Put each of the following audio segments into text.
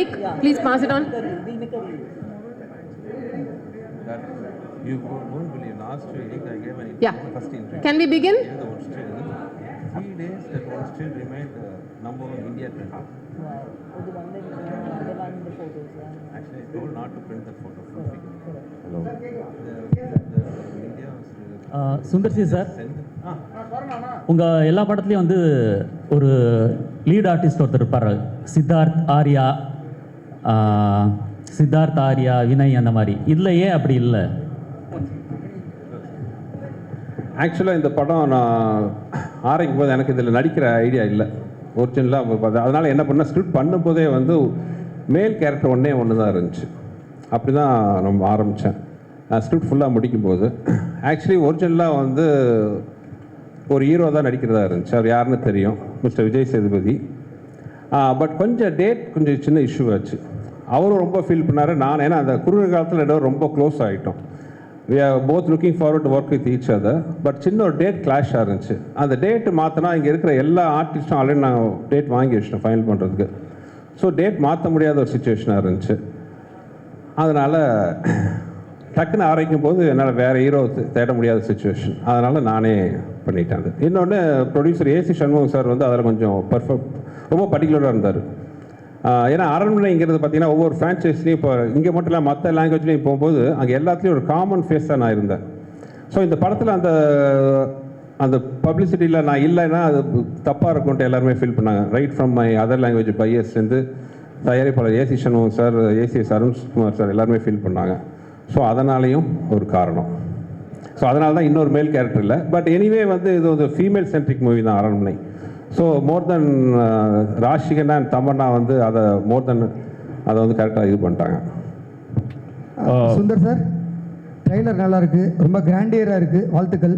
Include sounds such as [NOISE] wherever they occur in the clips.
mic. Please pass it on. you won't believe last week I gave an Yeah. first interview. Can we begin? Three days that was still remained uh, number one India trend. Actually, I told not to print the photo. Hello. The, the, the India was Sundar C sir sent. உங்கள் எல்லா படத்துலையும் வந்து ஒரு lead artist ஒருத்தர் இருப்பார் சித்தார்த் ஆர்யா சித்தார்த் ஆர்யா வினய் அந்த மாதிரி. இல்லையே ஏன் அப்படி இல்லை. ஆக்சுவலாக இந்த படம் நான் ஆரம்பிக்கும் போது எனக்கு இதில் நடிக்கிற ஐடியா இல்லை. ஒரிஜினலாக அதனால் என்ன பண்ணேன் ஸ்கிரிப்ட் பண்ணும்போதே வந்து மேல் கேரக்டர் ஒன்றே ஒன்று தான் இருந்துச்சு அப்படி தான் நம்ம ஆரம்பித்தேன் நான் ஸ்கிரிப்ட் ஃபுல்லாக முடிக்கும்போது ஆக்சுவலி ஒரிஜினலாக வந்து ஒரு ஹீரோ தான் நடிக்கிறதா இருந்துச்சு. அவர் யாருன்னு தெரியும். மிஸ்டர் விஜய் சேதுபதி. பட் கொஞ்சம் டேட் கொஞ்சம் சின்ன இஷ்யூ ஆச்சு. அவரும் ரொம்ப ஃபீல் பண்ணார். நான் ஏன்னா அந்த குறுகிய காலத்தில் ரெண்டு ரொம்ப க்ளோஸ் ஆகிட்டோம் we are both looking forward to work with each other but சின்ன ஒரு டேட் கிளாஷாக இருந்துச்சு. அந்த டேட்டு மாற்றினா இங்கே இருக்கிற எல்லா ஆர்டிஸ்ட்டும் ஆல்ரெடி நான் டேட் வாங்கி வச்சிட்டேன் ஃபைனல் பண்ணுறதுக்கு ஸோ டேட் மாற்ற முடியாத ஒரு சுச்சுவேஷனாக இருந்துச்சு. அதனால் டக்குன்னு ஆரம்பிக்கும் போது என்னால் வேறு ஹீரோ தேட முடியாத சுச்சுவேஷன் அதனால் நானே பண்ணிட்டேன் அது. இன்னொன்று ப்ரொடியூசர் ஏசி சண்முகம் சார் வந்து அதில் கொஞ்சம் பர்ஃபெக்ட் ரொம்ப பர்டிகுலராக இருந்தார். ஏன்னா அரண்மனைங்கிறது பார்த்தீங்கன்னா ஒவ்வொரு ஃப்ரான்ச்சைஸ்லையும் இப்போ இங்கே மட்டும் இல்லை மற்ற லாங்குவேஜ்லையும் போகும்போது அங்கே எல்லாத்துலேயும் ஒரு காமன் ஃபேஸ் தான் நான் இருந்தேன். ஸோ இந்த படத்தில் அந்த அந்த பப்ளிசிட்டியில் நான் இல்லைன்னா அது தப்பாக இருக்கும்ட்டு எல்லாருமே ஃபீல் பண்ணாங்க. Right from my other language பையர்ஸ்லேருந்து தயாரிப்பாளர் A C Shanmugam sir ACS Arunkumar sir எல்லாருமே ஃபீல் பண்ணாங்க. ஸோ அதனாலேயும் ஒரு காரணம். ஸோ அதனால தான் இன்னொரு மேல் கேரக்டர் இல்லை பட் எனிவே வந்து இது ஒரு ஃபீமேல் சென்ட்ரிக் மூவி தான் Aranmanai. So more then Rashi Khanna and Tamannaah வந்து அதை மோர் தென் அதை வந்து கரெக்டாக இது பண்ணிட்டாங்க. சுந்தர் சார் ட்ரெய்லர் நல்லா இருக்கு ரொம்ப கிராண்டியராக இருக்கு வாழ்த்துக்கள்.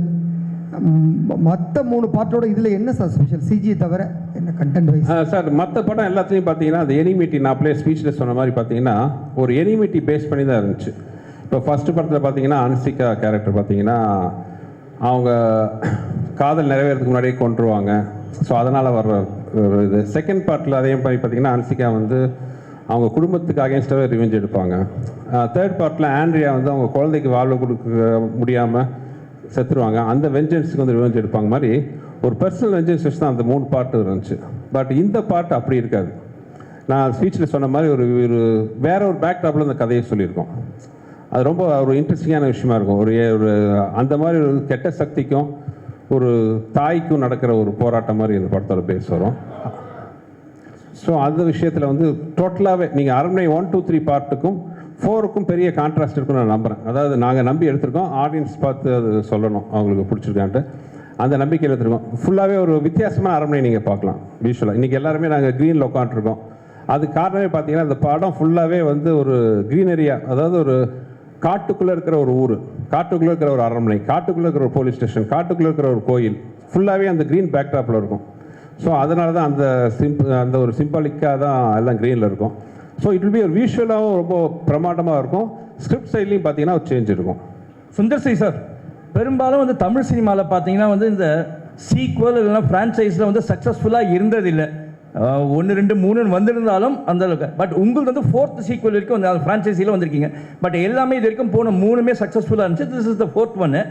மற்ற மூணு பாட்டோட இதில் என்ன சார் ஸ்பெஷல் சிஜி தவிர என்ன கண்டென்ட் வைஸ் ஆ, சார் மற்ற படம் எல்லாத்துலேயும் பார்த்தீங்கன்னா அந்த எனிமிட்டி நான் அப்படியே ஸ்பீச்சில் சொன்ன மாதிரி பார்த்தீங்கன்னா ஒரு எனிமிட்டி பேஸ் பண்ணி தான் இருந்துச்சு. இப்போ ஃபஸ்ட்டு படத்தில் பார்த்தீங்கன்னா அன்சிகா கேரக்டர் பார்த்தீங்கன்னா அவங்க காதல் நிறைவேறதுக்கு முன்னாடியே கொண்டுருவாங்க ஸோ அதனால் வர்ற ஒரு இது. செகண்ட் பார்ட்டில் அதே மாதிரி பார்த்தீங்கன்னா அன்சிகா வந்து அவங்க குடும்பத்துக்கு அகேன்ஸ்டாகவே ரிவெஞ்ச் எடுப்பாங்க. தேர்ட் பார்ட்டில் ஆண்ட்ரியா வந்து அவங்க குழந்தைக்கு வாழ்வு கொடுக்க முடியாமல் செத்துருவாங்க. அந்த வெஞ்சன்ஸுக்கு வந்து ரிவெஞ்ச் எடுப்பாங்க மாதிரி ஒரு பர்சனல் வெஞ்சன்ஸ் வச்சு தான் அந்த மூணு பாட்டு இருந்துச்சு. பட் இந்த பாட்டு அப்படி இருக்காது. நான் ஸ்பீச்சில் சொன்ன மாதிரி ஒரு ஒரு வேற ஒரு பேக்டாப்பில் அந்த கதையை சொல்லியிருக்கோம். அது ரொம்ப ஒரு இன்ட்ரெஸ்டிங்கான விஷயமா இருக்கும். ஒரு ஒரு அந்த மாதிரி ஒரு கெட்ட சக்திக்கும் ஒரு தாய்க்கும் நடக்கிற ஒரு போராட்டம் மாதிரி இந்த படத்தோட பேஸ் வரும். ஸோ அந்த விஷயத்தில் வந்து டோட்டலாகவே நீங்கள் அரண்மனை ஒன் டூ த்ரீ பார்ட்டுக்கும் ஃபோருக்கும் பெரிய கான்ட்ராஸ்ட் இருக்குன்னு நான் நம்புகிறேன் அதாவது நாங்கள் நம்பி எடுத்திருக்கோம் ஆடியன்ஸ் பார்த்து அது சொல்லணும் அவங்களுக்கு பிடிச்சிருக்கான்ட்டு. அந்த நம்பிக்கையில் எடுத்திருக்கோம். ஃபுல்லாகவே ஒரு வித்தியாசமான அரண்மனை நீங்கள் பார்க்கலாம் விஷுவலாக இன்றைக்கி எல்லாருமே நாங்கள் க்ரீனில் உட்காந்துருக்கோம் அது காரணமே பார்த்தீங்கன்னா இந்த படம் ஃபுல்லாகவே வந்து ஒரு க்ரீனரியா அதாவது ஒரு காட்டுக்குள்ளே இருக்கிற ஒரு ஊர். காட்டுக்குள்ளே இருக்கிற ஒரு அரண்மனை காட்டுக்குள்ளே இருக்கிற ஒரு போலீஸ் ஸ்டேஷன் காட்டுக்குள்ளே இருக்கிற ஒரு கோயில் ஃபுல்லாகவே அந்த க்ரீன் பேக்ட்ராப்பில் இருக்கும். ஸோ அதனால தான் அந்த சிம்ப் அந்த ஒரு சிம்பாலிக்காக தான் எல்லாம் க்ரீனில் இருக்கும். ஸோ இட் வில் பி ஒரு விஷுவலாகவும் ரொம்ப பிரமாண்டமாக இருக்கும். ஸ்கிரிப்ட் சைட்லையும் பார்த்தீங்கன்னா ஒரு சேஞ்ச் இருக்கும். சுந்தர் சி சார் பெரும்பாலும் வந்து தமிழ் சினிமாவில் பார்த்தீங்கன்னா வந்து இந்த சீக்வல் இல்லைன்னா ஃப்ரான்ச்சைஸில் வந்து சக்ஸஸ்ஃபுல்லாக இருந்ததில்லை. ஒன்று ரெண்டு மூணுன்னு வந்திருந்தாலும் அந்த அளவுக்கு. பட் உங்களுக்கு வந்து ஃபோர்த் சீக்வல் வரைக்கும் அந்த ஃப்ரான்ச்சைஸியில் வந்திருக்கீங்க. பட் எல்லாமே இது வரைக்கும் போன மூணுமே சக்ஸஸ்ஃபுல்லாக இருந்துச்சு. திஸ் இஸ் த ஃபோர்த் ஒன்று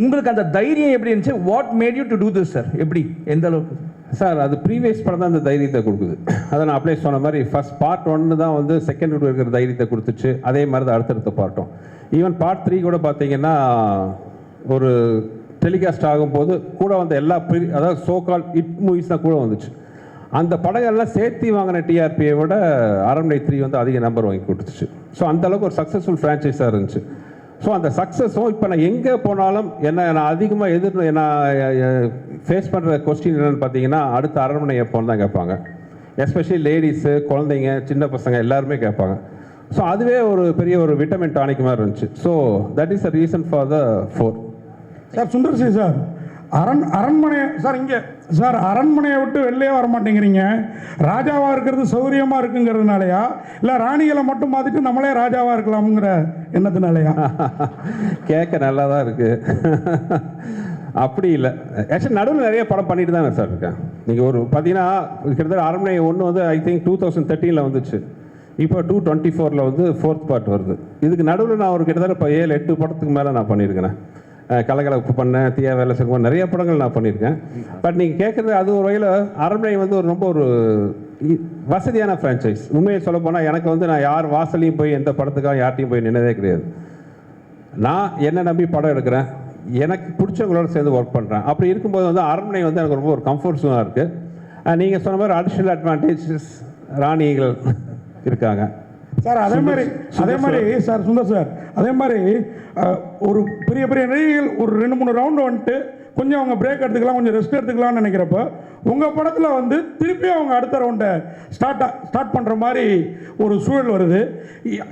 உங்களுக்கு அந்த தைரியம் எப்படி இருந்துச்சு? What made you to do this sir எப்படி? எந்த அளவுக்கு? சார் அது ப்ரீவியஸ் படம் தான் அந்த தைரியத்தை கொடுக்குது. அதை நான் அப்படியே சொன்ன மாதிரி ஃபர்ஸ்ட் பார்ட் ஒன்று தான் வந்து செகண்ட் இருக்கிற தைரியத்தை கொடுத்துச்சு. அதே மாதிரி தான் அடுத்தடுத்த பார்ட்டும் ஈவன் பார்ட் த்ரீ கூட பார்த்தீங்கன்னா ஒரு டெலிகாஸ்ட் ஆகும்போது கூட வந்த எல்லா ப்ரீ அதாவது சோ கால் இட் மூவிஸ் தான் கூட வந்துச்சு. அந்த படங்கள்லாம் சேர்த்து வாங்கின டிஆர்பியை விட அரண்மனை த்ரீ வந்து அதிக நம்பர் வாங்கி கொடுத்துச்சு. ஸோ அந்தளவுக்கு ஒரு சக்ஸஸ்ஃபுல் ஃப்ரான்ச்சைஸாக இருந்துச்சு. ஸோ அந்த சக்ஸஸும் இப்போ நான் எங்கே போனாலும் என்ன நான் அதிகமாக எதிர் நான் ஃபேஸ் பண்ணுற கொஸ்டின் என்னென்னு பார்த்தீங்கன்னா அடுத்த அரண்மனை எப்போன்னு தான் கேட்பாங்க. எஸ்பெஷலி லேடிஸு குழந்தைங்க சின்ன பசங்க எல்லாருமே கேட்பாங்க. ஸோ அதுவே ஒரு பெரிய ஒரு விட்டமின் டானிக் மாதிரி இருந்துச்சு. So that is a reason for the four sir Sundar sir. அரண் அரண்மனை சார் இங்கே சார் அரண்மனையை விட்டு வெளிலே வர மாட்டேங்கிறீங்க ராஜாவாக இருக்கிறது சௌகரியமாக இருக்குங்கிறதுனாலயா? இல்லை ராணிகளை மட்டும் மாற்றிட்டு நம்மளே ராஜாவாக இருக்கலாம்ங்கிற எண்ணத்தினாலயா? [LAUGHS] கேட்க நல்லா தான் இருக்குது அப்படி இல்லை. ஆக்சுவலி நடுவில் நிறைய படம் பண்ணிட்டு தானே சார் இருக்கேன். நீங்கள் ஒரு பார்த்தீங்கன்னா கிட்டத்தட்ட அரண்மனை ஒன்று வந்து ஐ திங்க் டூ தௌசண்ட் தேர்ட்டீனில் வந்துச்சு. இப்போ டூ டுவெண்ட்டி ஃபோரில் வந்து ஃபோர்த் பார்ட் வருது. இதுக்கு நடுவில் நான் ஒரு கிட்டத்தட்ட இப்போ ஏழு எட்டு படத்துக்கு மேலே நான் பண்ணியிருக்கிறேன். கலகலப்பு பண்ணேன் தீயா வேலை செய்யும் நிறைய படங்கள் நான் பண்ணியிருக்கேன். பட் நீங்கள் கேட்குறது அது ஒரு வகையில் அரண்மனை வந்து ஒரு ரொம்ப ஒரு இ- வசதியான ஃப்ரான்ச்சைஸ் உண்மையை சொல்ல போனால் எனக்கு வந்து நான் யார் வாசலையும் போய் எந்த படத்துக்காக யார்ட்டையும் போய் நின்னதே கிடையாது. நான் என்ன நம்பி படம் எடுக்கிறேன். எனக்கு பிடிச்சவங்களோட சேர்ந்து ஒர்க் பண்ணுறேன் அப்படி இருக்கும்போது வந்து அரண்மனை வந்து எனக்கு ரொம்ப ஒரு கம்ஃபர்ட் ஜோனாக இருக்குது நீங்கள் சொன்ன மாதிரி அடிஷ்னல் அட்வான்டேஜஸ் ராணிகள் இருக்காங்க. சார் அதே மாதிரி அதே மாதிரி சார். சுந்தர் சார் அதே மாதிரி ஒரு பெரிய பெரிய நடிகைகள் ஒரு ரெண்டு மூணு ரவுண்டு வந்துட்டு கொஞ்சம் அவங்க பிரேக் எடுத்துக்கலாம் கொஞ்சம் ரெஸ்ட் எடுத்துக்கலாம்னு நினைக்கிறப்ப உங்கள் படத்தில் வந்து திருப்பி அவங்க அடுத்த ரவுண்டை ஸ்டார்ட் ஸ்டார்ட் பண்ணுற மாதிரி ஒரு சூழல் வருது.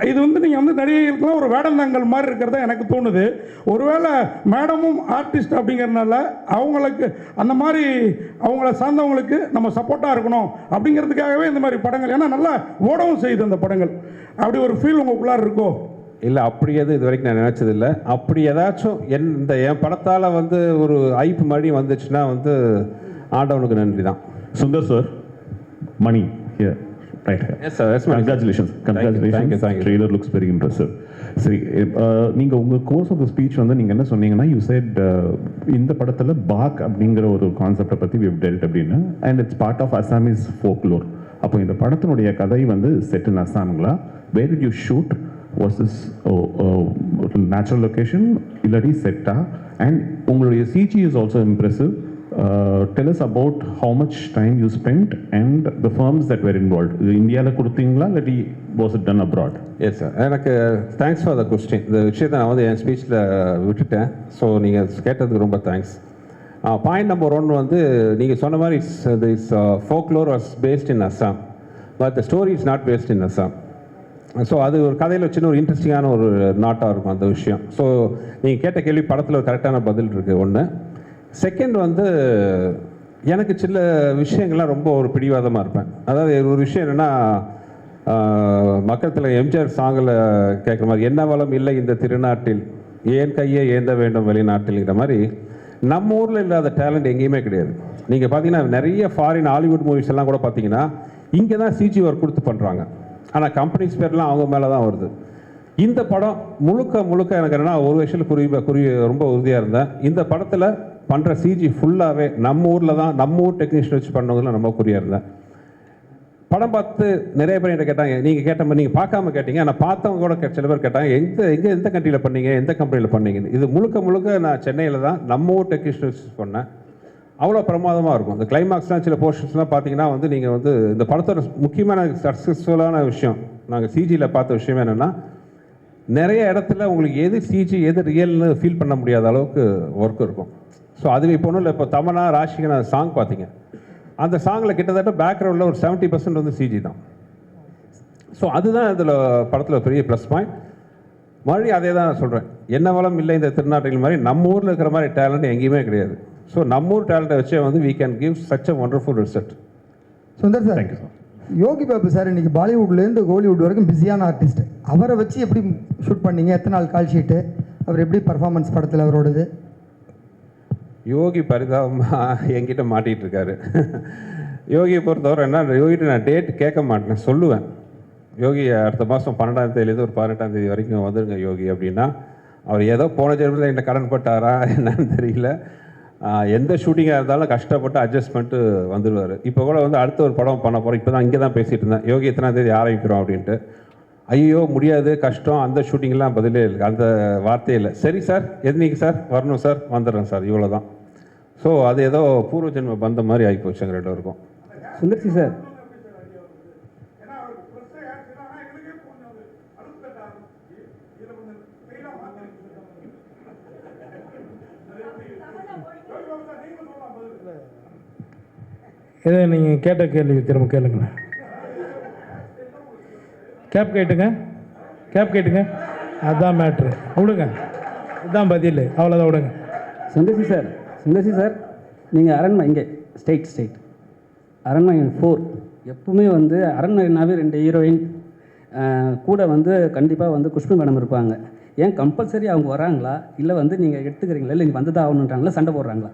இது வந்து நீங்கள் வந்து நடிகைகளுக்குலாம் ஒரு வேடந்தாங்கல் மாதிரி இருக்கிறதா எனக்கு தோணுது. ஒருவேளை மேடமும் ஆர்டிஸ்ட் அப்படிங்கிறதுனால அவங்களுக்கு அந்த மாதிரி அவங்கள சார்ந்தவங்களுக்கு நம்ம சப்போர்ட்டாக இருக்கணும் அப்படிங்கிறதுக்காகவே இந்த மாதிரி படங்கள் ஏன்னா நல்லா ஓடவும் செய்யுது அந்த படங்கள். அப்படி ஒரு ஃபீல் உங்களுக்குள்ளார் இருக்கோ? இல்லை அப்படி எதுவும் இது வரைக்கும் நான் நினச்சதில்லை அப்படி ஏதாச்சும் என் இந்த என் படத்தால் வந்து ஒரு ஐப்பு மறுபடியும் வந்துச்சுன்னா வந்து ஆண்டவனுக்கு நன்றி தான். Congratulations. Thank you, Congratulations. thank you, thank you. Trailer looks very impressive. சரி அஹ், நீங்க உங்க கோர்ஸ் ஆஃப் த ஸ்பீச் வந்து நீங்க என்ன சொன்னீங்கன்னா யூ செட் இந்த படத்துல பாக் அப்படிங்கிற ஒரு கான்செப்டை பத்தி we've dealt அப்படின்னு and it's part of Assamese folklore அப்போ இந்த படத்தினுடைய கதை வந்து set in அசாமுங்களா where did you shoot versus is natural location இல்லாட்டி செட்டா அண்ட் உங்களுடைய CG is also impressive tell tell about about much much time you and and firms that that involve இது இந்தியாவில் கொடுத்தீங்களா இல்லாட்டி was it done abroad yes sir எனக்கு thanks for the question இந்த விஷயத்தை நான் வந்து என் ஸ்பீச்சில் uh, விட்டுட்டேன். ஸோ நீங்கள் கேட்டதுக்கு ரொம்ப தேங்க்ஸ் பாயிண்ட் நம்பர் ஒன் வந்து நீங்கள் சொன்ன மாதிரி this folklore was based in Assam but the story is not based in Assam so அது ஒரு கதையில் சின்ன ஒரு இன்ட்ரெஸ்டிங்கான ஒரு நாட்டாக இருக்கும் அந்த விஷயம். ஸோ நீங்கள் கேட்ட கேள்வி படத்தில் ஒரு கரெக்டான பதில் இருக்குது ஒன்று செகண்ட் வந்து எனக்கு சில விஷயங்கள்லாம் ரொம்ப ஒரு பிடிவாதமாக இருப்பேன். அதாவது ஒரு விஷயம் என்னென்னா மக்கத்தில் எம்ஜிஆர் சாங்கில் கேட்குற மாதிரி என்ன வளம் இல்லை இந்த திருநாட்டில் ஏன் கையை ஏந்த வேண்டும் வெளிநாட்டில்ங்கிற மாதிரி நம்ம ஊரில் இல்லாத டேலண்ட் எங்கேயுமே கிடையாது. நீங்கள் பார்த்தீங்கன்னா நிறைய ஃபாரின் ஹாலிவுட் மூவிஸ் எல்லாம் கூட பார்த்தீங்கன்னா இங்கே தான் சிஜி ஒர்க் கொடுத்து பண்ணுறாங்க ஆனால் கம்பெனிஸ் பேர்லாம் அவங்க மேலே தான் வருது. இந்த படம் முழுக்க முழுக்க எனக்கு என்னென்னா ஒரு விஷயத்தில் குறி குறி ரொம்ப உறுதியாக இருந்தேன். இந்த படத்தில் பண்ணுற சிஜி ஃபுல்லாகவே நம்ம ஊரில் தான் நம்ம ஊர் டெக்னீஷியன் வச்சு பண்ணவங்களும் ரொம்ப குறியாக இருந்தேன். படம் பார்த்து நிறைய பேர் என்கிட்ட கேட்டாங்க நீங்கள் கேட்ட மாதிரி நீங்கள் பார்க்காம கேட்டீங்க. ஆனால் பார்த்தவங்க கூட சில பேர் கேட்டாங்க எந்த எங்கே எந்த கண்ட்ரியில் பண்ணீங்க எந்த கம்பெனியில் பண்ணீங்கன்னு. இது முழுக்க முழுக்க நான் சென்னையில் தான் நம்ம ஊர் டெக்னீஷியன் வச்சு பண்ணேன். அவ்வளோ பிரமாதமாக இருக்கும். இந்த கிளைமாக்ஸ்லாம் சில போர்ஷன்ஸ்லாம் பார்த்தீங்கன்னா வந்து நீங்கள் வந்து இந்த படத்தோட முக்கியமான சக்ஸஸ்ஃபுல்லான விஷயம் நாங்கள் சிஜியில் பார்த்த விஷயம் என்னென்னா நிறைய இடத்துல உங்களுக்கு எது சிஜி எது ரியல்னு ஃபீல் பண்ண முடியாத அளவுக்கு ஒர்க் இருக்கும். ஸோ அதுவே இப்போ ஒன்றும் இல்லை. இப்போ தமனா ராஷிகனா சாங் பார்த்தீங்க அந்த சாங்கில் கிட்டத்தட்ட பேக்ரவுண்டில் ஒரு 70% பர்சன்ட் வந்து சிஜி தான். ஸோ அதுதான் இதில் படத்தில் பெரிய ப்ளஸ் பாயிண்ட் மறுபடியும் அதே தான் நான் சொல்கிறேன் என்ன வளம் இல்லை இந்த திருநாட்டில் மாதிரி நம்ம ஊரில் இருக்கிற மாதிரி டேலண்ட் எங்கேயுமே கிடையாது. ஸோ நம்ம ஊர் டேலண்ட்டை வச்சே வந்து we can give such a wonderful result. Sundar sir you, sir. Yogi Babu sir இன்னைக்கு பாலிவுட்லேருந்து கோலிவுட் வரைக்கும் பிஸியான ஆர்டிஸ்ட். அவரை வச்சு எப்படி ஷூட் பண்ணீங்க? எத்தனை நாள் கால் ஷீட்டு அவர் எப்படி பர்ஃபார்மன்ஸ் படத்தில் அவரோடது? யோகி பரிதாபமாக என்கிட்ட மாட்டிகிட்டு இருக்காரு. யோகியை பொறுத்தவரை என்ன யோகிட்ட நான் டேட் கேட்க மாட்டேன் சொல்லுவேன். யோகி அடுத்த மாதம் பன்னெண்டாம் தேதியிலேருந்து ஒரு பதினெட்டாம் தேதி வரைக்கும் வந்துருங்க யோகி அப்படின்னா. அவர் ஏதோ போன ஜென்மத்தில் என்ன கடன் பட்டாரா என்னன்னு தெரியல. எந்த ஷூட்டிங்காக இருந்தாலும் கஷ்டப்பட்டு அட்ஜஸ்ட் பண்ணிட்டு வந்துடுவார் இப்போ கூட வந்து அடுத்த ஒரு படம் பண்ண போகிறோம் இப்போ தான் இங்கே தான் பேசிகிட்டு இருந்தேன். யோகி எத்தனாம் தேதி ஆரம்பிக்கிறோம் அப்படின்ட்டு. ஐயோ முடியாது கஷ்டம். அந்த ஷூட்டிங்லாம் பதிலே இல்லை. அந்த வார்த்தையே இல்லை. சரி சார் எதுனீங்க சார்? வரணும் சார். வந்துடுறேன் சார். இவ்வளோ தான் ஸோ அது ஏதோ பூர்வ ஜென்ம பந்த மாதிரி ஆகிப்போச்சு எங்கள் ரெண்டு இருக்கும் சுந்தர்சி சார் இதை நீங்கள் கேட்ட கேள்வி திரும்ப கேளுங்களேன். கேப் கேட்டுங்க. கேப் கேட்டுங்க. அதுதான் மேட்ரு விடுங்க. இதுதான் பதில். அவ்வளோதான் விடுங்க. சுந்தர்சி சார் சுந்தர்சி சார் நீங்கள் அரண்மனை இங்கே ஸ்டேட் ஸ்டேட் அரண்மனை ஃபோர் எப்பவுமே வந்து அரண்மனைனாவே ரெண்டு ஹீரோயின் கூட வந்து கண்டிப்பாக வந்து குஷ்பு மேடம் இருப்பாங்க. ஏன் கம்பல்சரி அவங்க வராங்களா? இல்லை வந்து நீங்கள் எடுத்துக்கிறீங்களா? இல்லை நீங்கள் வந்து தான் ஆகணுன்றாங்களா சண்டை போடுறாங்களா?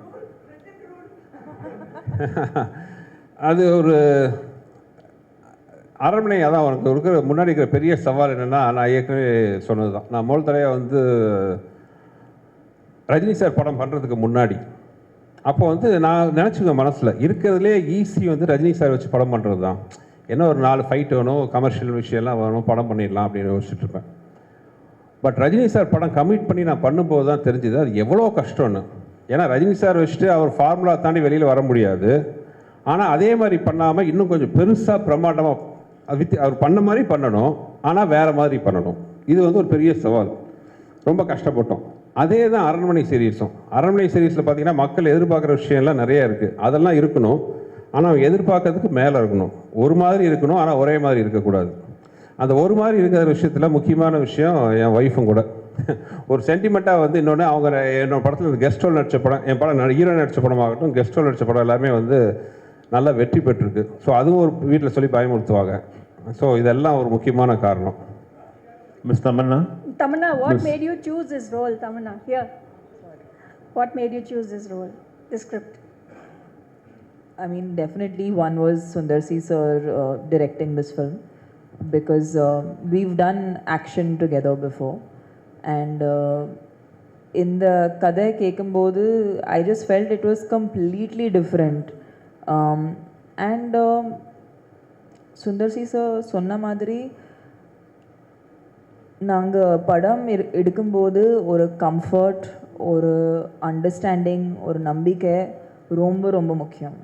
[LAUGHS] அது ஒரு அரண்மனை அதான் உனக்கு இருக்கிற முன்னாடி இருக்கிற பெரிய சவால் என்னென்னா நான் ஏற்கனவே சொன்னது தான் நான் முதல் வந்து ரஜினி சார் படம் பண்ணுறதுக்கு முன்னாடி. அப்போ வந்து நான் நினச்சிருந்தேன் மனசில் இருக்கிறதுலே ஈஸி வந்து ரஜினி சார் வச்சு படம் பண்ணுறது தான் என்ன ஒரு நாலு ஃபைட் வேணும் கமர்ஷியல் விஷயம்லாம் வேணும் படம் பண்ணிடலாம் அப்படின்னு யோசிச்சுட்ருப்பேன் பட் ரஜினி சார் படம் கமிட் பண்ணி நான் பண்ணும்போது தான் தெரிஞ்சுது அது எவ்வளோ கஷ்டம்னு. ஏன்னா ரஜினி சார் வச்சுட்டு அவர் ஃபார்முலா தாண்டி வெளியில் வர முடியாது. ஆனால் அதே மாதிரி பண்ணாமல் இன்னும் கொஞ்சம் பெருசாக பிரமாண்டமாக வித் அவர் பண்ண மாதிரி பண்ணணும். ஆனால் வேறு மாதிரி பண்ணணும். இது வந்து ஒரு பெரிய சவால். ரொம்ப கஷ்டப்பட்டோம். அதே தான் அரண்மனை சீரீஸும் அரண்மனை சீரீஸில் பார்த்தீங்கன்னா மக்கள் எதிர்பார்க்குற விஷயம்லாம் நிறைய இருக்குது அதெல்லாம் இருக்கணும். ஆனால் அவங்க எதிர்பார்க்கறதுக்கு மேலே இருக்கணும். ஒரு மாதிரி இருக்கணும் ஆனால் ஒரே மாதிரி இருக்கக்கூடாது. அந்த ஒரு மாதிரி இருக்கிற விஷயத்தில் முக்கியமான விஷயம் என் ஒய்ஃபும் கூட. ஒரு சென்டிமெண்ட்டாக வந்து இன்னொன்று அவங்க என்னோட படத்தில் கெஸ்ட் ரோல் நடித்த படம் என் படம் ஹீரோ நடித்த படமாகட்டும் கெஸ்ட் ரோல் நடித்த படம் எல்லாமே வந்து நல்லா வெற்றி பெற்றிருக்கு ஸோ அதுவும் ஒரு வீட்டில் சொல்லி பயமுறுத்துவாங்க ஸோ இதெல்லாம் ஒரு முக்கியமான காரணம் miss Tamannaah Tamanna, what made you choose this role, Tamanna? Here. What made you choose this role, this script? I mean, definitely one was Sundar C sir uh, directing this film because uh, we've done action together before. And uh, in the Kadai Kekambodu, I just felt it was completely different. And Sundar C sir சொன்ன மாதிரி நாங்கள் படம் எடு- எடுக்கும்போது ஒரு comfort ஒரு understanding ஒரு நம்பிக்கை ரொம்ப ரொம்ப முக்கியம்.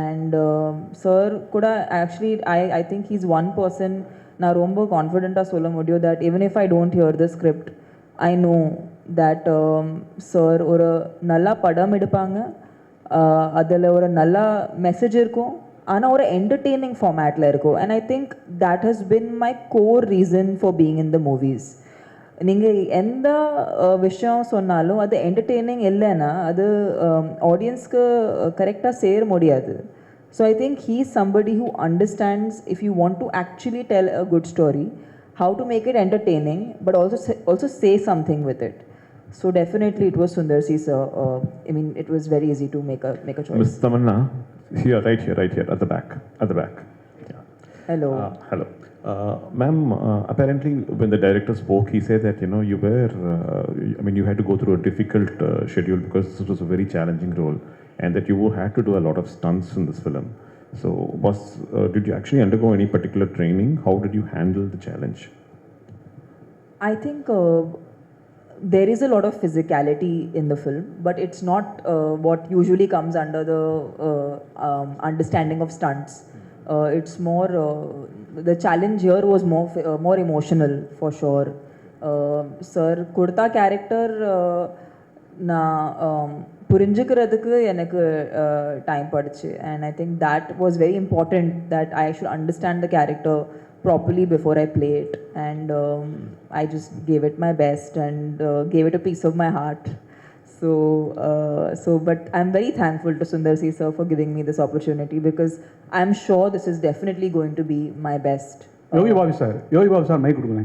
அண்ட் சார் um, கூட actually I I think he's one person நான் ரொம்ப கான்ஃபிடெண்ட்டாக சொல்ல முடியும் that even if I don't hear the script I know that sir ஒரு நல்லா படம் எடுப்பாங்க. அதில் ஒரு நல்ல மெசேஜ் இருக்கும். ஆனால் ஒரு என்டர்டெய்னிங் ஃபார்மேட்டில் இருக்கும். And I think that has been my core reason for being in the movies நீங்கள் எந்த அஹ், விஷயம் சொன்னாலும் அது என்டர்டெய்னிங் இல்லைன்னா அது ஆடியன்ஸ்க்கு கரெக்டாக சேர முடியாது. So I think he somebody who understands if you want to actually tell a good story how to make it entertaining but also say, also say something with it. So definitely it was Sundar Si sir. Uh, I mean, it was very easy to make a make a choice. Ms. Tamanna, here, right here, right here, at the back, at the back. Yeah. Hello. Uh, hello. Uh, Ma'am, uh, apparently when the director spoke, he said that, you know, you were, uh, I mean, you had to go through a difficult uh, schedule because this was a very challenging role and that you had to do a lot of stunts in this film. So was, uh, did you actually undergo any particular training? How did you handle the challenge? I think uh, there is a lot of physicality in the film, but it's not uh, what usually comes under the uh, um, understanding of stunts. Uh, it's more uh, the challenge here was more f- uh, more emotional for sure. Uh, sir, kurta character uh, நான் um, புரிஞ்சுக்கிறதுக்கு எனக்கு time படிச்சு and I think that was very important that I should understand the character properly before I play it. And um, I just gave it my best and uh, gave it a piece of my heart. So, uh, so, but I'm very thankful to Sundar C sir for giving me this opportunity because I'm sure this is definitely going to be my best. Yogi Babu sir Yogi Babu sir my ಕೊಡ್ಬೋಣ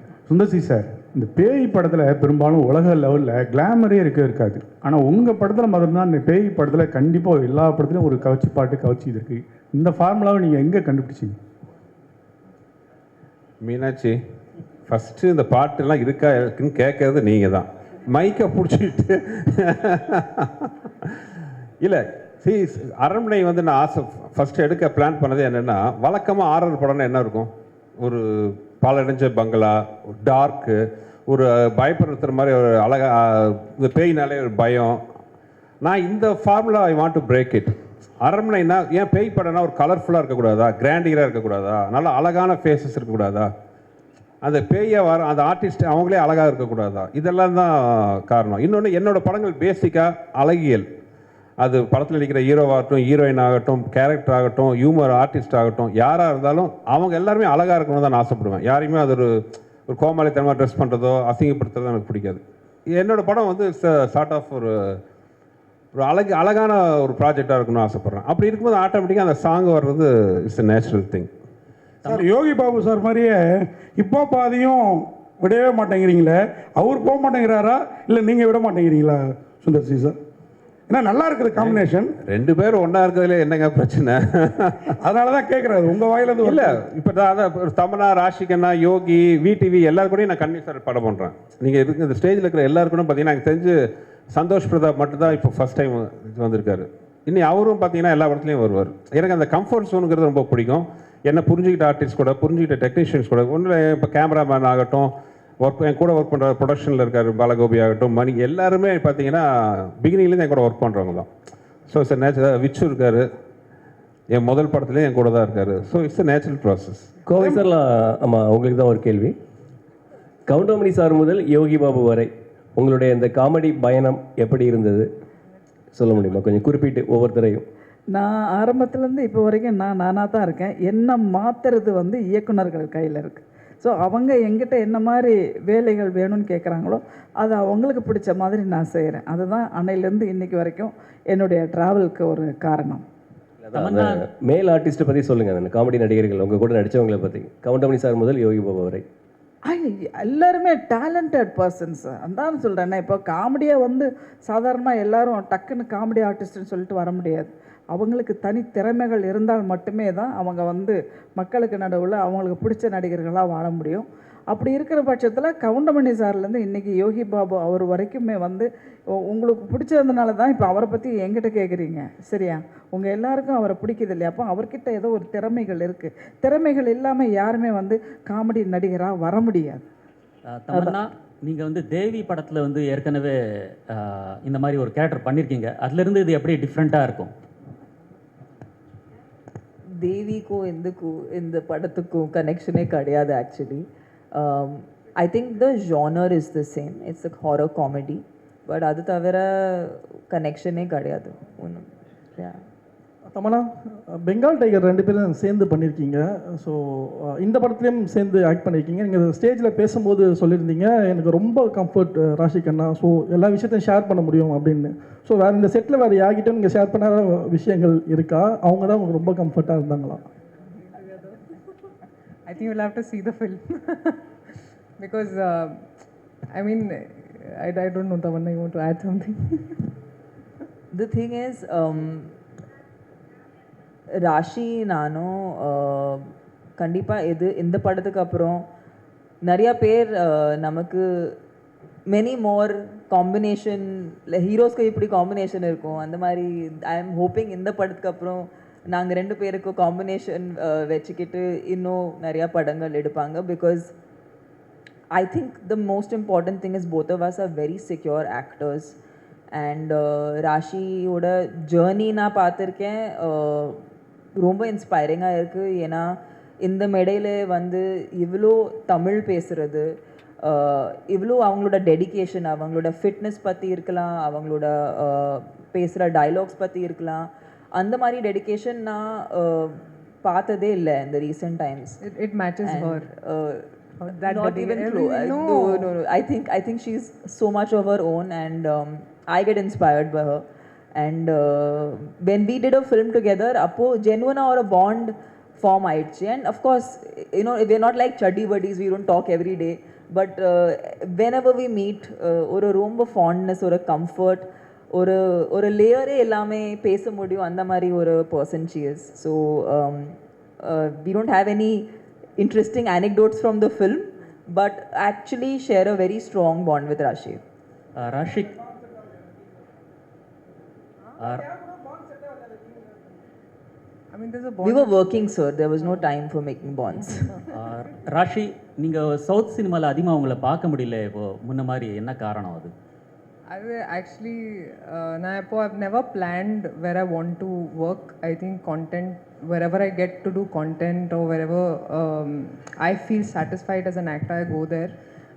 Sundar C sir இந்த பேய் படத்தில் பெரும்பாலும் உலக லெவலில் கிளாமரே இருக்க இருக்காது. ஆனால் உங்கள் படத்தில் மட்டும்தான் இந்த பேய் படத்தில் கண்டிப்பாக எல்லா படத்துலையும் ஒரு கவச்சி பாட்டு கவச்சி இது இருக்குது இந்த ஃபார்முலாவை நீங்கள் எங்கே கண்டுபிடிச்சிங்க? மீனாட்சி ஃபஸ்ட்டு இந்த பாட்டெல்லாம் இருக்கா இருக்குன்னு கேட்கறது நீங்கள் தான் மைக்கை பிடிச்சிக்கிட்டு இல்லை சி அரண்மனை வந்து நான் ஆசை ஃபஸ்ட்டு எடுக்க பிளான் பண்ணது என்னென்னா வழக்கமாக ஆர்ஆர் படம்னா என்ன இருக்கும்? ஒரு பாலடைஞ்ச பங்களா டார்க்கு ஒரு பயப்படுத்துகிற மாதிரி ஒரு அழகாக இந்த பேய்னாலே ஒரு பயம். நான் இந்த formula I want to break it அரண்மனைனா ஏன் பேய் படம்னா ஒரு கலர்ஃபுல்லாக இருக்கக்கூடாதா? கிராண்டியராக இருக்கக்கூடாதா? நல்ல அழகான ஃபேஸஸ் இருக்கக்கூடாதா? அந்த பேயை வர அந்த ஆர்டிஸ்ட் அவங்களே அழகாக இருக்கக்கூடாதா? இதெல்லாம் தான் காரணம். இன்னொன்று என்னோட படங்கள் பேசிக்காக அழகியல். அது படத்தில் நடிக்கிற ஹீரோவாகட்டும் ஹீரோயின் ஆகட்டும் கேரக்டர் ஆகட்டும் ஹியூமர் ஆர்டிஸ்ட் ஆகட்டும் யாராக இருந்தாலும் அவங்க எல்லாருமே அழகாக இருக்கணும் தான் நான் ஆசைப்படுவேன். யாரையுமே அது ஒரு ஒரு கோமாளித்தனமாக ட்ரெஸ் பண்ணுறதோ அசிங்கப்படுத்துறதோ எனக்கு பிடிக்காது. என்னோடய படம் வந்து சார்ட் ஆஃப் ஒரு ஒரு அழகு அழகான ஒரு ப்ராஜெக்டாக இருக்கணும்னு ஆசைப்பட்றேன். அப்படி இருக்கும்போது ஆட்டோமேட்டிக்காக அந்த சாங் வர்றது it's a natural thing sir Yogi Babu sir மாதிரியே இப்போ பாதியும் விடவே மாட்டேங்கிறீங்களே? அவர் போக மாட்டேங்கிறாரா? இல்லை நீங்கள் விட மாட்டேங்கிறீங்களா சுந்தர் சி சார்? ஏன்னா நல்லா இருக்குது காம்பினேஷன் ரெண்டு பேரும் ஒன்றா இருக்கிறதுல என்னங்க பிரச்சனை? அதனால தான் கேட்குறாரு உங்கள் வாயிலிருந்து இல்லை இப்போ தான் அதான் ஒரு தமனா ராஷிகண்ணா யோகி விடிவி எல்லாரும் கூடயும் நான் சார் படம் பண்ணுறேன் நீங்கள் இருக்கு இந்த ஸ்டேஜில் இருக்கிற எல்லாருக்கும் பார்த்தீங்கன்னா எனக்கு தெரிஞ்சு சந்தோஷ் பிரதாப் மட்டும் தான் இப்போ ஃபஸ்ட் டைம் வந்திருக்காரு. இன்னி அவரும் பார்த்தீங்கன்னா எல்லா படத்துலையும் வருவார். எனக்கு அந்த கம்ஃபர்ட் ஜோனுங்கிறது ரொம்ப பிடிக்கும். என்ன புரிஞ்சுக்கிட்ட ஆர்டிஸ்ட் கூட புரிஞ்சுக்கிட்ட டெக்னீஷியன்ஸ் கூட ஒன்றில் இப்போ கேமராமேன் ஆகட்டும் ஒர்க் என் கூட ஒர்க் பண்ணுற ப்ரொடக்ஷனில் இருக்கார் பாலகோபி ஆகட்டும் மணி எல்லாருமே பார்த்தீங்கன்னா பிகினிங்லேருந்து என் கூட ஒர்க் பண்ணுறவங்க தான். ஸோ இட்ஸ் நேச்சுரல் விச்சு இருக்கார். என் முதல் படத்துலேயும் என் கூட தான் இருக்கார். So it's a natural process Kovai Sarala ஆமாம் உங்களுக்கு தான் ஒரு கேள்வி. கவுண்டமணி சார் முதல் யோகி பாபு வரை உங்களுடைய இந்த காமெடி பயணம் எப்படி இருந்தது? சொல்ல முடியுமா? கொஞ்சம் குறிப்பிட்டு ஒவ்வொருத்தரையும். நான் ஆரம்பத்துலேருந்து இப்போ வரைக்கும் நான் நானாக தான் இருக்கேன். என்ன மாற்றுறது வந்து இயக்குனர்கள் கையில் இருக்குது ஸோ அவங்க எங்கிட்ட என்ன மாதிரி வேலைகள் வேணும்னு கேட்குறாங்களோ அது அவங்களுக்கு பிடிச்ச மாதிரி நான் செய்கிறேன் அதுதான் அன்னையிலேருந்து இன்னைக்கு வரைக்கும் என்னுடைய ட்ராவலுக்கு ஒரு காரணம். மேல் ஆர்டிஸ்ட்டை பற்றி சொல்லுங்கள் அந்த காமெடி நடிகர்கள் உங்கள் கூட நடித்தவங்களை பற்றி கவுண்டமணி சார் முதல் யோகி பாபு வரை. ஐ எல்லாருமே டேலண்டட் பர்சன்ஸ் அதான் சொல்கிறேன் இப்போ காமெடியாக வந்து சாதாரணமாக எல்லாரும் டக்குன்னு காமெடி ஆர்டிஸ்ட்னு சொல்லிட்டு வர முடியாது. அவங்களுக்கு தனி திறமைகள் இருந்தால் மட்டுமே தான் அவங்க வந்து மக்களுக்கு நடுவில் அவங்களுக்கு பிடிச்ச நடிகர்களாக வாழ முடியும். அப்படி இருக்கிற பட்சத்தில் கவுண்டமணி சார்லேருந்து இன்றைக்கி யோகி பாபு அவர் வரைக்குமே வந்து உங்களுக்கு பிடிச்சதுனால தான் இப்போ அவரை பற்றி என்கிட்ட கேட்குறீங்க சரியா? உங்கள் எல்லாருக்கும் அவரை பிடிக்குது இல்லையா? அப்போ அவர்கிட்ட ஏதோ ஒரு திறமைகள் இருக்குது திறமைகள் இல்லாமல் யாருமே வந்து காமெடி நடிகராக வர முடியாது. நீங்கள் வந்து தேவி படத்தில் வந்து ஏற்கனவே இந்த மாதிரி ஒரு கேரக்டர் பண்ணியிருக்கீங்க அதுலேருந்து இது எப்படி டிஃப்ரெண்ட்டாக இருக்கும்? தேவிக்கும் இந்துக்கும் இந்த படத்துக்கும் கனெக்ஷனே கிடையாது actually I think the genre is the same it's a horror comedy but அது தவிர கனெக்ஷனே கிடையாது ஒன்றும் தமனா பெங்கால் டைகர் ரெண்டு பேரும் சேர்ந்து பண்ணியிருக்கீங்க ஸோ இந்த படத்துலையும் சேர்ந்து ஆக்ட் பண்ணியிருக்கீங்க நீங்கள் ஸ்டேஜில் பேசும்போது சொல்லியிருந்தீங்க எனக்கு ரொம்ப கம்ஃபர்ட் ராஷி கண்ணா. ஸோ எல்லா விஷயத்தையும் ஷேர் பண்ண முடியும் அப்படின்னு. ஸோ வேறு இந்த செட்டில் வேறு யார்கிட்டும் நீங்கள் ஷேர் பண்ணாத விஷயங்கள் இருக்கா? அவங்க தான் உங்களுக்கு ரொம்ப கம்ஃபர்ட்டாக இருந்தாங்களா? You'll have to see the film. [LAUGHS] Because uh, I mean I, I don't know Tamanna you want to add something? The thing is um, Raashi நானும் கண்டிப்பாக இது இந்த படத்துக்கு அப்புறம் நிறையா பேர் நமக்கு மெனி மோர் காம்பினேஷன் ஹீரோஸ்க்கு இப்படி காம்பினேஷன் இருக்கும். அந்த மாதிரி ஐ எம் ஹோப்பிங் இந்த படத்துக்கு அப்புறம் நாங்கள் ரெண்டு பேருக்கும் காம்பினேஷன் வச்சுக்கிட்டு இன்னும் நிறையா படங்கள் எடுப்பாங்க. Because I think the most important thing is both of us are very secure actors and ராஷியோட journey நான் பார்த்துருக்கேன். ரொம்ப இன்ஸ்பைரிங்காக இருக்குது ஏன்னா இந்த மேடையில் வந்து இவ்வளோ தமிழ் பேசுகிறது இவ்வளோ அவங்களோட டெடிகேஷன் அவங்களோட ஃபிட்னஸ் பற்றி இருக்கலாம் அவங்களோட பேசுகிற டைலாக்ஸ் பற்றி இருக்கலாம் அந்த மாதிரி டெடிகேஷன் நான் பார்த்ததே இல்லை இந்த recent times it matches her that not even close. I- no. No, no, no. I think I think she's so much of her own, and um, I get inspired by her. And uh, when we did a film together, Appo genuine or a bond form ஆயிடுச்சு and of course you know we're not like chuddy buddies we don't talk every day but uh, whenever we meet uh, ஒரு ரொம்ப fondness ஒரு comfort ஒரு ஒரு லேயரே எல்லாமே பேச முடியும் அந்த மாதிரி ஒரு person she is so um, uh, we don't have any interesting anecdotes from the film, but actually share a very strong bond with Rashi. Ah Rashik ah I mean there's a We bond were working, sir. There was no time for making bonds. Rashi நீங்கள் south சினிமாவில் அதிகமாக உங்களை பார்க்க முடியல இப்போ முன்ன மாதிரி என்ன காரணம் அது I will actually, uh, Nayapo, I've never planned where I want to work. I think content, wherever I get to do content or wherever um, I feel satisfied as an actor, I go there.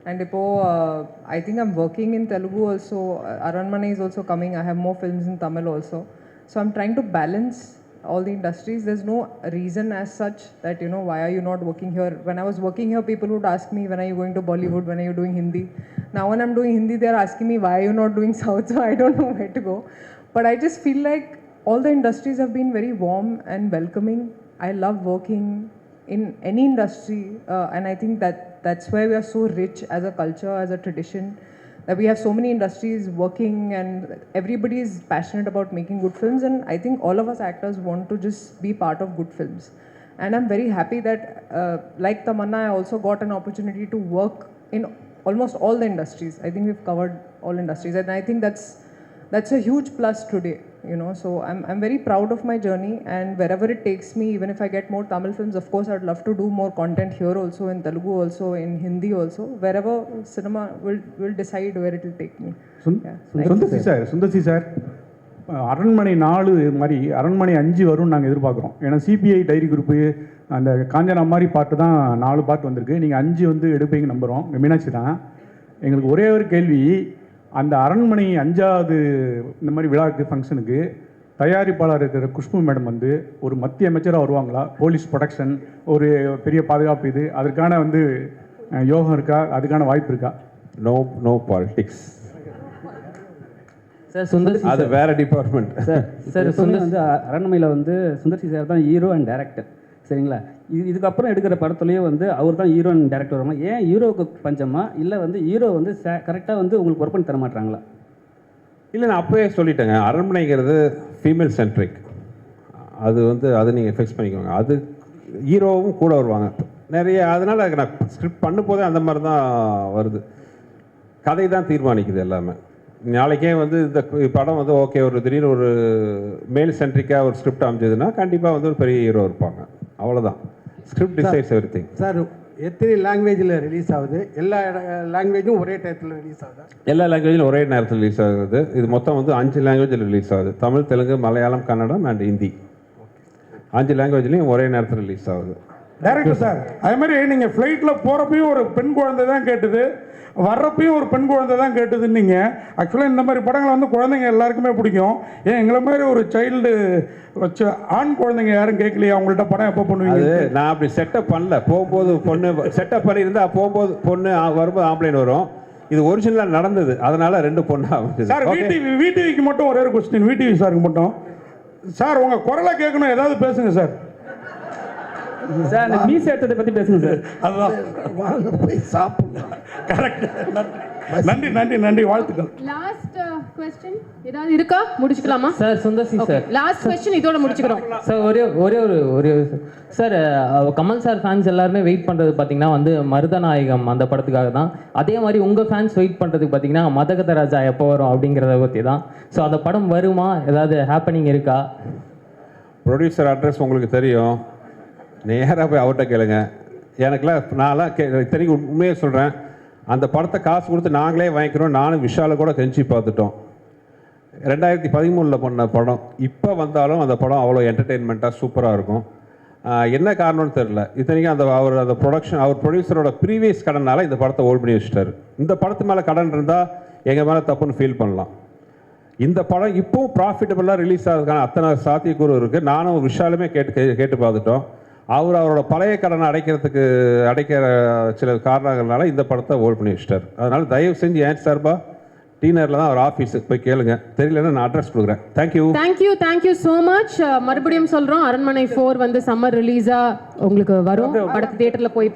And Ipo, uh, I think I'm working in Telugu also. Uh, Aranmane is also coming. I have more films in Tamil also. So I'm trying to balance all the industries. There's no reason as such that, you know, why are you not working here? When I was working here, people would ask me, when are you going to Bollywood? When are you doing Hindi? Now, when I'm doing Hindi, they're asking me, why are you not doing South? [LAUGHS] So I don't know where to go. But I just feel like all the industries have been very warm and welcoming. I love working in any industry, uh, and I think that that's why we are so rich as a culture, as a tradition that we have so many industries working and everybody is passionate about making good films. And i think all of us actors want to just be part of good films. And i'm very happy that uh, like tamanna i also got an opportunity to work in almost all the industries. I think we've covered all industries. And i think that's that's a huge plus today you know so I'm, I'm very proud of my journey and wherever it takes me even if i get more tamil films of course i'd love to do more content here also in telugu also in hindi also wherever cinema will will decide where it will take me Sundar C sir. Sir Sundar C sir Aranmanai நாலு மாதிரி அரண்மனை அஞ்சு வரும்னு நாங்கள் எதிர்பார்க்குறோம் ஏன்னா CBI diary group அந்த காஞ்சனா மாதிரி பாட்டு தான் நாலு பாட்டு வந்திருக்கு நீங்கள் அஞ்சு வந்து எடுப்பீங்க நம்புகிறோம் மீனாட்சி தான் எங்களுக்கு ஒரே ஒரு கேள்வி அந்த அரண்மனை அஞ்சாவது இந்த மாதிரி விழாக்கு ஃபங்க்ஷனுக்கு தயாரிப்பாளர் இருக்கிற குஷ்பு மேடம் வந்து ஒரு மத்திய அமைச்சராக வருவாங்களா? போலீஸ் ப்ரொடக்ஷன் ஒரு பெரிய பாதுகாப்பு இது அதற்கான வந்து யோகம் இருக்கா? அதுக்கான வாய்ப்பு இருக்கா? No no politics sir Sundar அது வேற டிபார்ட்மெண்ட் சார் சார் எப்பவுமே வந்து அ- அரண்மனையில் வந்து சுந்தர்சி சார் தான் ஹீரோ அண்ட் டேரக்டர் சரிங்களா? இது இதுக்கப்புறம் எடுக்கிற படத்துலேயும் வந்து அவர் தான் ஹீரோயின் டேரக்டர் வருமா ஏன் ஹீரோவுக்கு பஞ்சமா? இல்லை வந்து ஹீரோ வந்து கரெக்டாக வந்து உங்களுக்கு ஒர்க் பண்ணி தர மாட்டாங்களா? இல்லை நான் அப்போவே சொல்லிட்டேங்க. அரண்மனைங்கிறது ஃபீமேல் சென்ட்ரிக் அது வந்து அது நீங்கள் ஃபிக்ஸ் பண்ணிக்கோங்க. அது ஹீரோவும் கூட வருவாங்க. நிறைய அதனால் அதுக்கு நான் ஸ்கிரிப்ட் பண்ணும் போதே அந்த மாதிரி தான் வருது. கதை தான் தீர்மானிக்குது எல்லாமே. நாளைக்கே வந்து இந்த படம் வந்து ஓகே ஒரு திடீர்னு ஒரு மேல் சென்ட்ரிக்காக ஒரு ஸ்கிரிப்ட் அமைஞ்சதுன்னா கண்டிப்பாக வந்து ஒரு பெரிய ஹீரோ இருப்பாங்க. அவ்வளோதான் script decides everything sir எத்தனை லாங்குவேஜில் ரிலீஸ் ஆகுது? எல்லா லாங்குவேஜும் ஒரே டயத்தில் ரிலீஸ் ஆகுதா? எல்லா லாங்குவேஜிலும் ஒரே நேரத்தில் ரிலீஸ் ஆகுது. இது மொத்தம் வந்து அஞ்சு லாங்குவேஜில் ரிலீஸ் ஆகுது. தமிழ் தெலுங்கு மலையாளம் கன்னடம் அண்ட் ஹிந்தி அஞ்சு லாங்குவேஜ்லேயும் ஒரே நேரத்தில் ரிலீஸ் ஆகுது. டேரக்டர் சார் அதே மாதிரி நீங்கள் ஃப்ளைட்டில் போகிறப்பையும் ஒரு பெண் குழந்தை தான் கேட்டுது. வர்றப்பையும் ஒரு பெண் குழந்தை தான் கேட்டுதுன்னீங்க. ஆக்சுவலாக இந்த மாதிரி படங்களை வந்து குழந்தைங்க எல்லாருக்குமே பிடிக்கும். ஏன் எங்களை மாதிரி ஒரு சைல்டு வச்ச ஆண் குழந்தைங்க யாரும் கேட்கலையா? அவங்கள்ட்ட படம் எப்போ பண்ணுவீங்க நான் அப்படி செட்டப் பண்ணல. போகும்போது பொண்ணு செட்டப் பண்ணியிருந்தா போகும்போது பொண்ணு வரும்போது ஆம்பளைன் வரும். இது ஒரிஜினலாக நடந்தது. அதனால ரெண்டு பொண்ணு அமைஞ்சது. சார்? விடிவி விடிவிக்கு மட்டும் ஒரே ஒரு கொஸ்டின் விடிவி சாருக்கு மட்டும். சார் உங்கள் குரலை கேட்கணும். ஏதாவது பேசுங்க சார். சார் அந்த மீஸ் எடுத்ததை பற்றி பேசுங்க சார். அதுதான் வாங்க போய் சாப்பிடலாம் கரெக்ட் நன்றி நன்றி நன்றி வாழ்த்துக்கள். லாஸ்ட் கொஸ்டின் ஏதாவது இருக்கா? முடிச்சுக்கலாமா? Sir Sundar C sir last question இதோட முடிச்சுக்கிறோம். சார் ஒரே ஒரே ஒரு ஒரே சார் கமல் சார் ஃபேன்ஸ் எல்லாருமே வெயிட் பண்ணுறது பார்த்தீங்கன்னா வந்து மருதநாயகம் அந்த படத்துக்காக தான். அதே மாதிரி உங்கள் ஃபேன்ஸ் வெயிட் பண்ணுறதுக்கு பார்த்தீங்கன்னா மதகத ராஜா எப்போ வரும் அப்படிங்கிறத பற்றி தான். ஸோ அந்த படம் வருமா? ஏதாவது ஹேப்பனிங் இருக்கா? ப்ரொடியூசர் அட்ரஸ் உங்களுக்கு தெரியும். நேராக போய் அவர்கிட்ட கேளுங்க. எனக்குலாம் நான்லாம் கே இத்தனைக்கு உண்மையாக சொல்கிறேன் அந்த படத்தை காசு கொடுத்து நாங்களே வாங்கிக்கிறோம். நானும் விஷாலை கூட கெஞ்சி பார்த்துட்டோம். ரெண்டாயிரத்தி பதிமூணில் பண்ண படம் இப்போ வந்தாலும் அந்த படம் அவ்வளோ என்டர்டெயின்மெண்ட்டாக சூப்பராக இருக்கும். என்ன காரணம்னு தெரில இத்தனைக்கும் அந்த அவர் அந்த ப்ரொடக்ஷன் அவர் ப்ரொடியூசரோட ப்ரீவியஸ் கடனால் இந்த படத்தை ஓல்ட் பண்ணி வச்சுட்டாரு. இந்த படத்து மேலே கடன் இருந்தால் எங்கள் மேலே தப்புன்னு ஃபீல் பண்ணலாம். இந்த படம் இப்போவும் ப்ராஃபிட்டபுளாக ரிலீஸ் ஆகிறதுக்கான அத்தனை சாத்தியக்கூறு இருக்குது நானும் விஷாலுமே கேட்டு கே- கேட்டு பார்த்துட்டோம். அவர் அவரோட பழைய கடனை அடைக்கிறதுக்கு அடைக்கிற சில காரணங்கள்னால இந்த படத்தை ஹோல்ட் பண்ணி வச்சிட்டார். அதனால் தயவு செஞ்சு ஏன் சார்பா டீனரில் தான் அவர் ஆஃபீஸுக்கு போய் கேளுங்க. தெரியலன்னா நான் அட்ரஸ் கொடுக்குறேன். Thank you thank you thank you so much மறுபடியும் சொல்றோம் அரண்மனை ஃபோர் வந்து சம்மர் ரிலீஸா உங்களுக்கு வரும். படத்து தியேட்டர்ல போய்